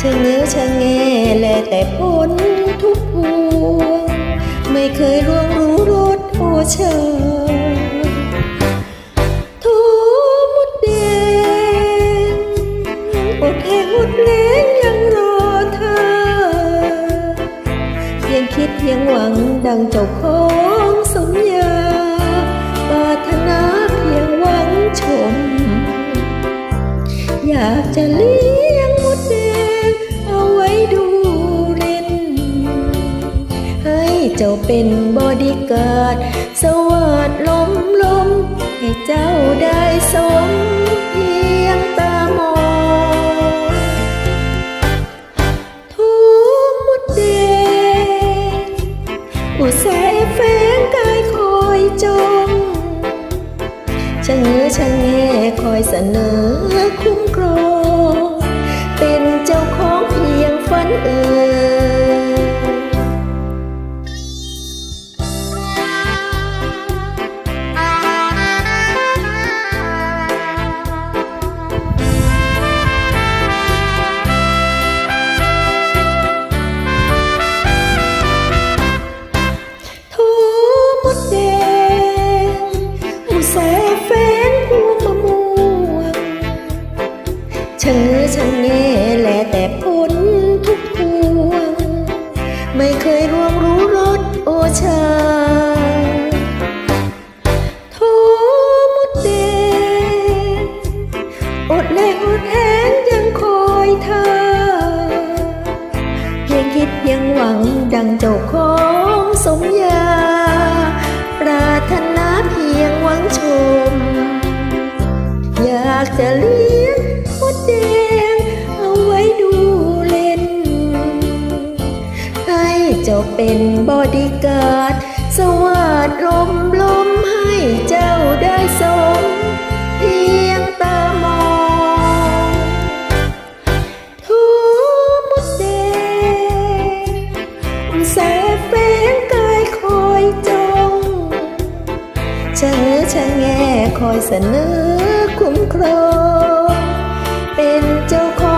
ชะเง้อชะแง่แลแต่ผลทุกพวงไม่เคยร่วงรู้รสโอเชยทูมุดแดงอดแห้งอดแรงยังรอเธอยังคิดยังหวังดังเจ้าของสมญาปาถนาเพียงหวังชม อยากจะลี้ เจ้าเป็นบอดี้การ์ดสวัสดลมลม ให้เจ้าได้สมเพียงตามองทูมดแดงอุตส่าห์แฝงกายคอยจงชะเง้อชะแงคอยเสนอ ชะเง้อชะแงแลแต่ผลทุกพวง ไม่เคยร่วงรู้รสโอชาทูมดแดอดแลกอดแห้งยังคอยเธอ เพียงคิดเพียงหวังดังเจ้าของสมญาปรารถนาเพียงหวังชม อยากจะลี เจ้าเป็นบอดี้การ์ดสวัสดลมลมให้เจ้าได้สมเพียงตามองทูมดแดงแสแฝงกายคอยจงเชื้อชะแงคอยเสนอคุ้มครองเป็นเจ้าของ